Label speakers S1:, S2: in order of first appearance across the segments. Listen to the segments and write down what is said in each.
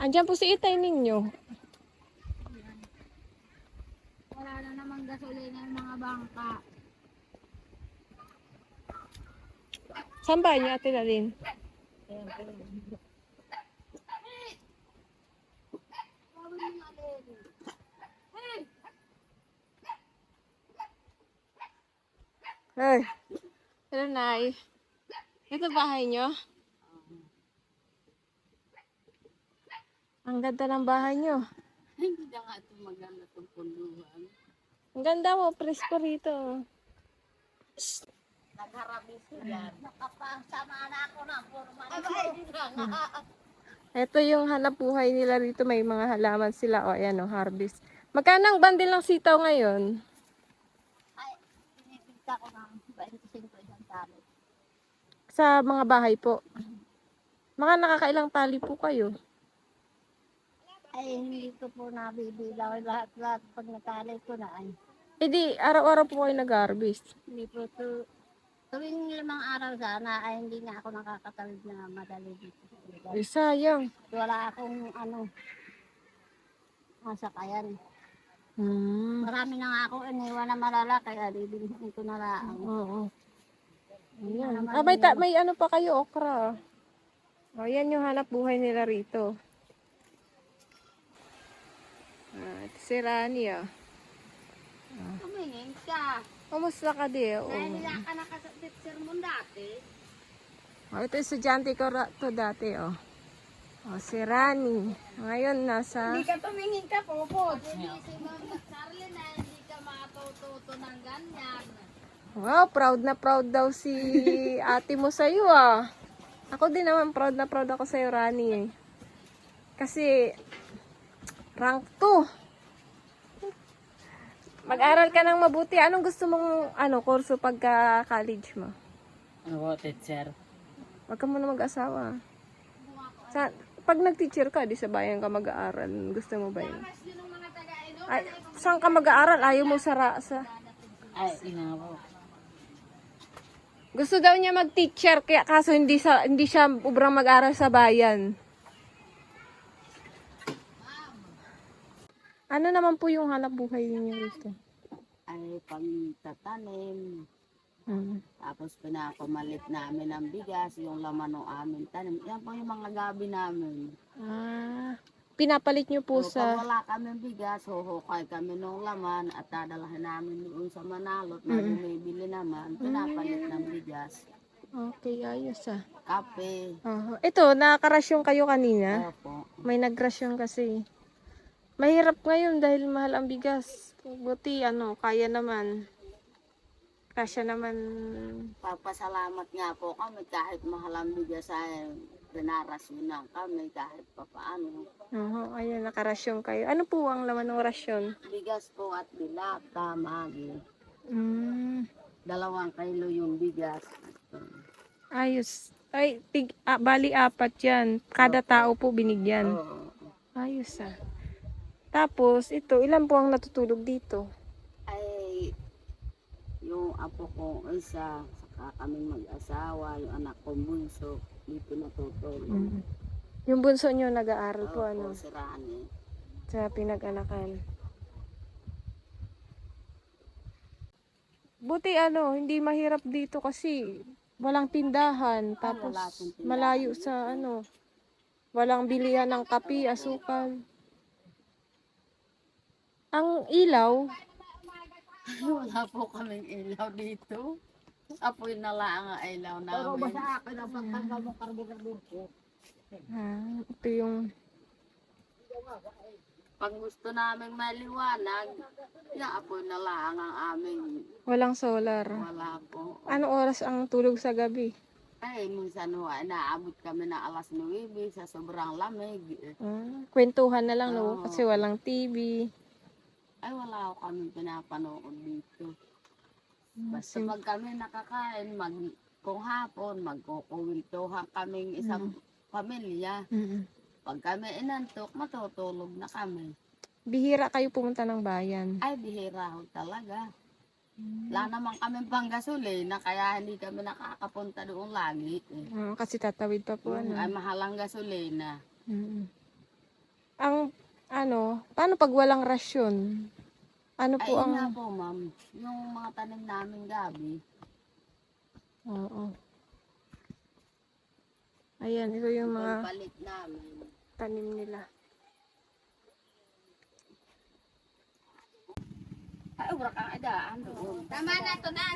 S1: Andyan po si itay ninyo.
S2: Wala na namang gasolina yung mga bangka.
S1: Saan ba niyo, Ate Lalin? Ay. Hello, Nay. Ito bahay niyo? Ang ganda ng bahay niyo.
S2: Hindi na nga ito maganda itong punduhan.
S1: Ang ganda mo, presko rito.
S2: Nagharabis ko yan. Nakapasama na ako na. Puro man.
S1: Ito yung hanap buhay nila rito. May mga halaman sila. O, ayan o, harvest. Magkano ang bundle ng sitaw ngayon?
S2: Ay, pinipinta ko ng 25 isang talo.
S1: Sa mga bahay po. Mga nakakailang tali po kayo.
S2: Ay, hindi ko po nabibilaw lahat-lahat pag natali ko na. Ay,
S1: E di, araw-araw po kayo nag-harvest.
S2: hindi po to. Tuwing limang araw sana ay hindi na ako nakakatawid na madali dito. sa lugar.
S1: Eh, sayang.
S2: Wala akong ano, masakayan.
S1: Hmm.
S2: Marami na nga ako iniwan na malala kaya bibilhin ko na lang.
S1: Oo. Ayan. Ah, may, ta- may ano pa kayo, okra. O, yan yung hanap buhay nila rito. Ah, ito si Rani, ah.
S2: Tumingin ka.
S1: Kumusta ka di? Oh.
S2: Dahil nila ka nakasapit mo dati.
S1: Oh, ito yung estudyante ko ra- to dati, oh. Oh, si Rani. Ngayon, nasa...
S2: ka tumingin ka, popot. Hindi si Mama Charlie na hindi ka matututo ng ganyan.
S1: Wow, proud na proud daw si ate mo sa'yo, ah. Ako din naman, proud na proud ako sa'yo, Rani, eh. Kasi, rank 2. Mag-aral ka ng mabuti. Anong gusto mong, ano, kurso pagka college mo?
S3: Ano po, teacher?
S1: Huwag ka muna mag-asawa. Sa, pag nag-teacher ka, di sa bayan ka mag-aaral. Gusto mo ba yun? Ay, saan ka mag-aaral? Ayaw mo sa, ra- sa...
S3: Ay, ina po.
S1: Gusto daw niya mag-teacher, kaya kaso hindi, sa, hindi siya ubrang mag-aral sa bayan. Ano naman po yung hanap buhay niyo rito?
S3: Ay, pagtatanim.
S1: Hmm.
S3: Tapos pinapamalit namin ng bigas, yung laman ng aming tanim. Yan po yung mga gabi namin.
S1: Ah, pinapalit niyo po
S3: So,
S1: sa...
S3: pag wala kami bigas, huhukay kami ng laman at dadalhin namin doon sa Manalot na bumibili naman. Pinapalit ng bigas.
S1: Okay, ayos ah.
S3: Kape.
S1: Aha. Ito, nakarasyon kayo kanina?
S3: Opo.
S1: May nagrasyon kasi. Mahirap ngayon dahil mahal ang bigas. Buti, ano, kaya naman. Kasya naman.
S3: Papasalamat nga po kami kahit mahal ang bigas ay pinarasyonan kami kahit pa paano.
S1: Oo, ayun, nakarasyon kayo. Ano po ang laman ng rasyon?
S3: Bigas po at dilata, magi.
S1: Mm,
S3: Dalawang kilo yung bigas.
S1: ayos. Ay, tig, ah, bali apat yan. Kada tao po binigyan.
S3: Oo.
S1: Ayos ah. Tapos, ito, ilan po ang natutulog dito?
S3: Ay, yung apo ko isa, saka kaming mag-asawa, yung anak ko bunso, dito natutulog.
S1: Mm. Yung bunso nyo nag-aaral po,
S3: Opo,
S1: ano,
S3: si Rani.
S1: sa pinag-anakan. Buti ano, hindi mahirap dito kasi walang tindahan. Tapos
S3: pong tindahan.
S1: malayo sa ano, walang bilihan ng kape, asukal. Ang ilaw,
S3: Wala po kaming ilaw dito. Apoy na lang ang ilaw namin.
S2: akin ang pagtanggal mo karbo-karbo ko.
S1: ah, ito yung,
S3: Pag gusto namin maliwanag, naapoy na lang ang aming
S1: walang solar.
S3: wala po.
S1: Ano oras ang tulog sa gabi?
S3: Ay, minsan ho, naabot kami na alas 9 sa sobrang lamig.
S1: Ah, kwentuhan na lang, no? Kasi walang TV.
S3: Ay, wala ko kami pinapanood dito. Basta
S1: Sim-
S3: pag kami nakakain, mag, kung hapon, magkukuwintuhan kaming isang pamilya.
S1: Mm-mm.
S3: Pag kami inantok, matutulog na kami.
S1: Bihira kayo pumunta ng bayan.
S3: Ay, bihira ho talaga. Wala naman kami pang gasolina, kaya hindi kami nakakapunta doon lagi. Eh.
S1: Ah, kasi tatawid pa po, ano.
S3: Ay, mahalang gasolina.
S1: Mm. ang, ano, paano pag walang rasyon? Ano po
S3: yun nga
S1: ang,
S3: po, ma'am. Yung mga tanim namin gabi,
S1: oo. Ayan, ito yung mga
S3: pagbalik namin.
S1: tanim nila.
S3: Ay, wala kang adaan doon.
S2: Tama na to na.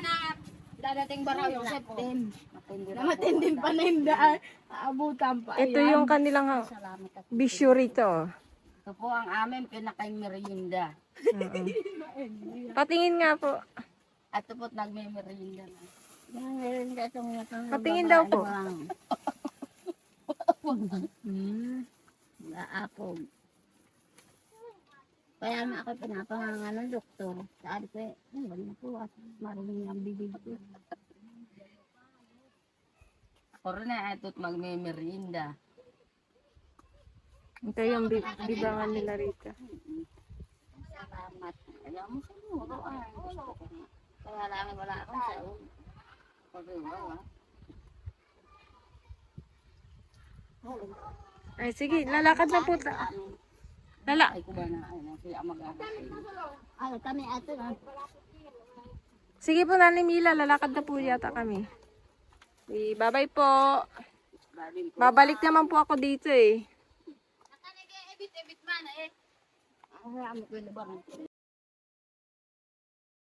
S2: Dadating ba raw yung September?
S3: Matindi
S2: Na pa na yung daan. Aabutan pa.
S1: Ito yung kanilang
S3: Salamat at
S1: bisyo rito.
S3: Ito po ang aming pinakay-merienda.
S1: Oo. Patingin nga po.
S3: At ito po't nagme-merienda na.
S2: Ka itong itong
S1: Patingin daw po. Hmm.
S2: Naapog. Kaya nga ako pinapanganga ng doktor. Sabi ko, eh, wala na po at marinig ang bibig ko.
S3: Ako rin na ito't magme-merienda.
S1: Ito yung bi- bibangan nila rito.
S3: Salamat. Kaya mo. Gusto ko nga. Kaya lang wala akong sa wala.
S1: Ay, sige, lalakad na po. ta- Lala.
S3: Ay ko ba na kaya mag-aakit.
S2: Ay, kami ato na.
S1: Sige po, Nani Mila, lalakad na po yata kami. Bye-bye po. Babalik naman po ako dito eh.
S2: Ebit-ebit man eh. Ang ramo ko na ba?